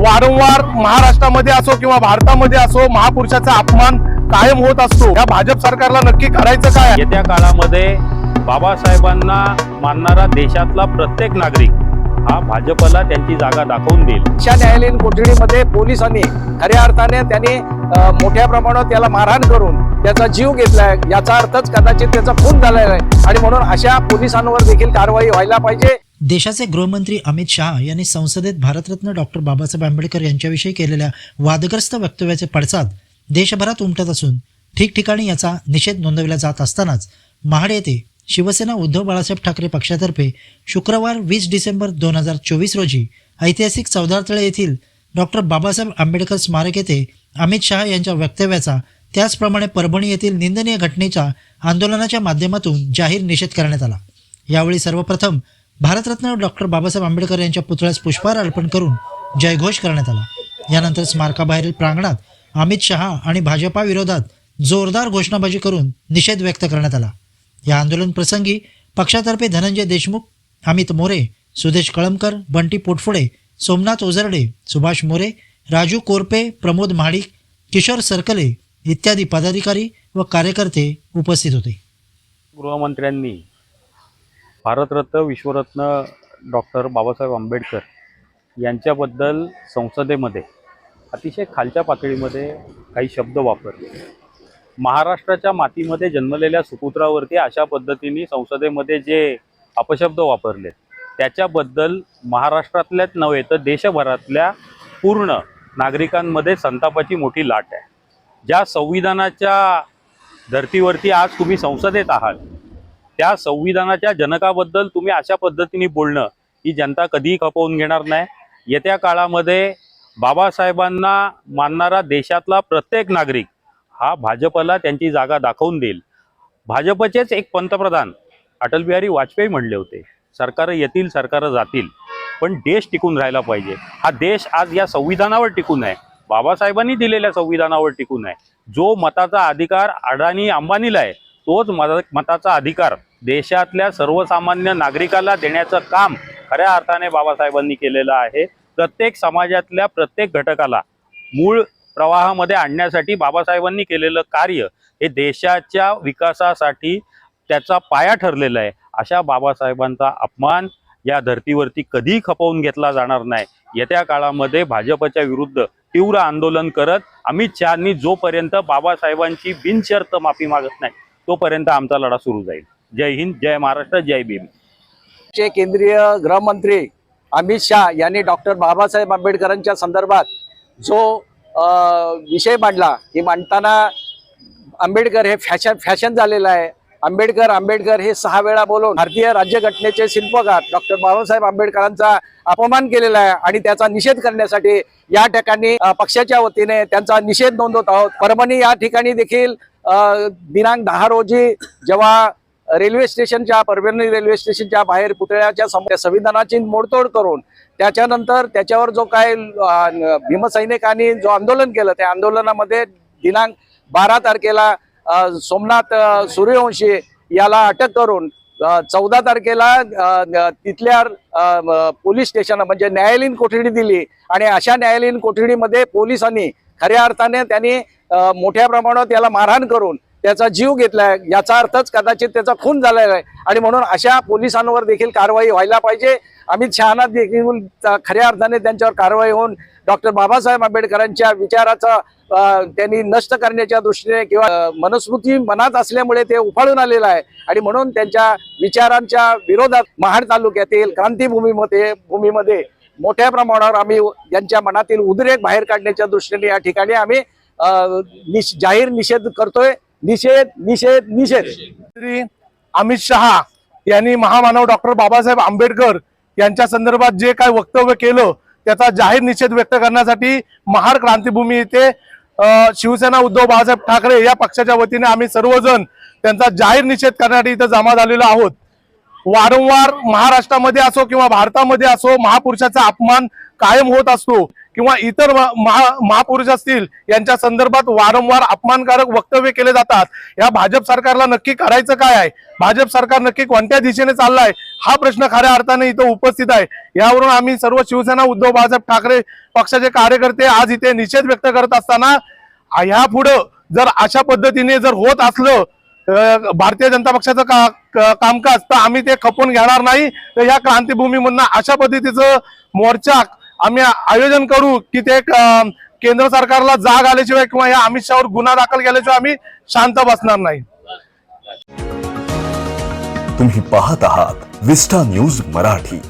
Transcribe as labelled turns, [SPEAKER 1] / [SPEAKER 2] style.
[SPEAKER 1] वारंवार महाराष्ट्रामध्ये असो किंवा भारतामध्ये असो महापुरुषाचा अपमान कायम होत असतो. या भाजप सरकारला नक्की करायचं काय?
[SPEAKER 2] येत्या काळामध्ये बाबासाहेबांना मानणारा देशातला प्रत्येक नागरिक हा भाजपला त्यांची जागा दाखवून देईल.
[SPEAKER 3] अशा न्यायालयीन कोठडीमध्ये पोलिसांनी खऱ्या अर्थाने त्यांनी मोठ्या प्रमाणात त्याला मारहाण करून त्याचा जीव घेतलाय याचा अर्थच कदाचित त्याचा खून झालेला आहे. आणि म्हणून अशा पोलिसांवर देखील कारवाई व्हायला पाहिजे.
[SPEAKER 4] देशाचे गृहमंत्री अमित शहा यांनी संसदेत भारतरत्न डॉक्टर बाबासाहेब आंबेडकर यांच्याविषयी केलेल्या वादग्रस्त वक्तव्याचे पडसाद देशभरात उमटत असून ठिकठिकाणी याचा निषेध नोंदवला जात असतानाच महाड येथे शिवसेना उद्धव बाळासाहेब ठाकरे पक्षातर्फे शुक्रवार वीस डिसेंबर दोन हजार चोवीस रोजी ऐतिहासिक चौदारतळे येथील डॉक्टर बाबासाहेब आंबेडकर स्मारक येथे अमित शहा यांच्या वक्तव्याचा त्याचप्रमाणे परभणी येथील निंदनीय घटनेच्या आंदोलनाच्या माध्यमातून जाहीर निषेध करण्यात आला. यावेळी सर्वप्रथम भारतरत्न डॉक्टर बाबासाहेब आंबेडकर यांच्या पुतळ्यास पुष्पहार अर्पण करून जयघोष करण्यात आला. यानंतर स्मारकाबाहेरील प्रांगणात अमित शहा आणि भाजपा विरोधात जोरदार घोषणाबाजी करून निषेध व्यक्त करण्यात आला. या आंदोलन प्रसंगी पक्षातर्फे धनंजय देशमुख अमित मोरे सुदेश कळमकर बंटी पोटफुडे सोमनाथ ओझरडे सुभाष मोरे राजू कोरपे प्रमोद महाडिक किशोर सरकले इत्यादी पदाधिकारी व कार्यकर्ते उपस्थित होते.
[SPEAKER 2] गृहमंत्र्यांनी भारतरत्न विश्वरत्न डॉक्टर बाबासाहेब आंबेडकर यांच्याबद्दल संसदेमध्ये अतिशय खालच्या पातळीमध्ये काही शब्द वापरले. महाराष्ट्राच्या मातीमध्ये जन्मलेल्या सुपुत्रावरती अशा पद्धतीने संसदेमध्ये जे अपशब्द वापरले त्याच्याबद्दल महाराष्ट्रातल्याच नव्हे तर देशभरातल्या पूर्ण नागरिकांमध्ये संतापाची मोठी लाट आहे. ज्या संविधानाच्या धर्तीवरती आज तुम्ही संसदेत आहात त्या संविधानाच्या जनकाबद्दल तुम्ही अशा पद्धतीने बोलणं ही जनता कधीही खपवून घेणार नाही. येत्या काळामध्ये बाबासाहेबांना मानणारा देशातला प्रत्येक नागरिक हा भाजपला त्यांची जागा दाखवून देईल. भाजपचेच एक पंतप्रधान अटलबिहारी वाजपेयी म्हणले होते सरकारं येतील सरकारं जातील पण देश टिकून राहिला पाहिजे. हा देश आज या संविधानावर टिकून आहे. बाबासाहेबांनी दिलेल्या संविधानावर टिकून आहे. जो मताचा अधिकार अडाणी अंबानीला आहे तोच मत मताचा अधिकार देशातल्या सर्वसामान्य नागरिकाला देण्याचं काम खऱ्या अर्थाने बाबासाहेबांनी केलेलं आहे. प्रत्येक समाजातल्या प्रत्येक घटकाला मूळ प्रवाहामध्ये आणण्यासाठी बाबासाहेबांनी केलेलं कार्य हे देशाच्या विकासासाठी त्याचा पाया ठरलेला आहे. अशा बाबासाहेबांचा अपमान या धर्तीवरती कधीही खपवून घेतला जाणार नाही. येत्या काळामध्ये भाजपच्या विरुद्ध तीव्र आंदोलन करत अमित शहानी जोपर्यंत बाबासाहेबांची बिनशर्त माफी मागत नाही तोपर्यंत आमचा लढा सुरू जाईल. जय हिंद जय महाराष्ट्र जय भीम.
[SPEAKER 3] चे केंद्रीय गृहमंत्री अमित शाह यांनी डॉक्टर बाबासाहेब आंबेडकरांच्या संदर्भात जो विषय मांडला की मांडताना आंबेडकर हे फॅशन फॅशन झालेलं आहे. आंबेडकर आंबेडकर हे सहा वेळा बोलून भारतीय राज्यघटनेचे शिल्पकार डॉक्टर बाबासाहेब आंबेडकरांचा अपमान केलेला आहे आणि त्याचा निषेध करण्यासाठी या ठिकाणी पक्षाच्या वतीने त्यांचा निषेध नोंदवत आहोत. परभणी या ठिकाणी देखील दिनांक दहा रोजी जेव्हा रेल्वे स्टेशनच्या परभणी रेल्वे स्टेशनच्या बाहेर पुतळ्याच्या समोर संविधानाची मोडतोड करून त्याच्यानंतर त्याच्यावर जो काय भीमसैनिकांनी जो आंदोलन केलं त्या आंदोलनामध्ये दिनांक बारा तारखेला सोमनाथ सूर्यवंशी याला अटक करून चौदा तारखेला तिथल्या पोलीस स्टेशन म्हणजे न्यायालयीन कोठडी दिली आणि अशा न्यायालयीन कोठडीमध्ये पोलिसांनी खऱ्या अर्थाने त्यांनी मोठ्या प्रमाणात याला मारहाण करून त्याचा जीव घेतलाय. याचा अर्थच कदाचित त्याचा खून झालेला आहे. आणि म्हणून अशा पोलिसांवर देखील कारवाई व्हायला पाहिजे. अमित शहाना देखील खऱ्या अर्थाने त्यांच्यावर कारवाई होऊन डॉक्टर बाबासाहेब आंबेडकरांच्या विचाराचा त्यांनी नष्ट करण्याच्या दृष्टीने किंवा मनस्मृती मनात असल्यामुळे ते उफाळून आलेलं आहे. आणि म्हणून त्यांच्या विचारांच्या विरोधात महाड तालुक्यातील क्रांतीभूमीमध्ये भूमीमध्ये मोठ्या प्रमाणावर आम्ही यांच्या मनातील उद्रेक बाहेर काढण्याच्या दृष्टीने या ठिकाणी आम्ही निश- जाहीर निषेध करतोय. निषेध निषेध निषेध.
[SPEAKER 1] श्री अमित शहा यांनी महामानव डॉक्टर बाबासाहेब आंबेडकर यांच्या संदर्भात जे काय वक्तव्य केलं त्याचा जाहीर निषेध व्यक्त करण्यासाठी महार क्रांतीभूमी येथे शिवसेना उद्धव बाळासाहेब ठाकरे या पक्षाच्या वतीने आम्ही सर्वजण त्यांचा जाहीर निषेध करण्यासाठी इथं जमा झालेलो आहोत. वारंवार महाराष्ट्रामध्ये असो किंवा भारतामध्ये असो महापुरुषाचा अपमान कायम होत असतो. किंवा इतर महा महापुरुष असतील यांच्या संदर्भात वारंवार अपमानकारक वक्तव्य केले जातात. या भाजप सरकारला नक्की करायचं काय आहे? भाजप सरकार नक्की कोणत्या दिशेने चाललाय? हा प्रश्न खऱ्या अर्थाने इथं उपस्थित आहे. यावरून आम्ही सर्व शिवसेना उद्धव बाळासाहेब ठाकरे पक्षाचे कार्यकर्ते आज इथे निषेध व्यक्त करत असताना ह्या पुढं जर अशा पद्धतीने जर होत असलं भारतीय जनता पक्षाचं का क- कामकाज तर आम्ही ते खपून घेणार नाही. तर ह्या क्रांतीभूमीमधनं अशा पद्धतीचं मोर्चा आम्ही आयोजन करू की ते केंद्र सरकारला जाग आल्याशिवाय किंवा या अमित शहावर गुन्हा दाखल केल्याशिवाय आम्ही शांत बसणार नाही.
[SPEAKER 5] तुम्ही पाहत आहात विस्टा न्यूज मराठी.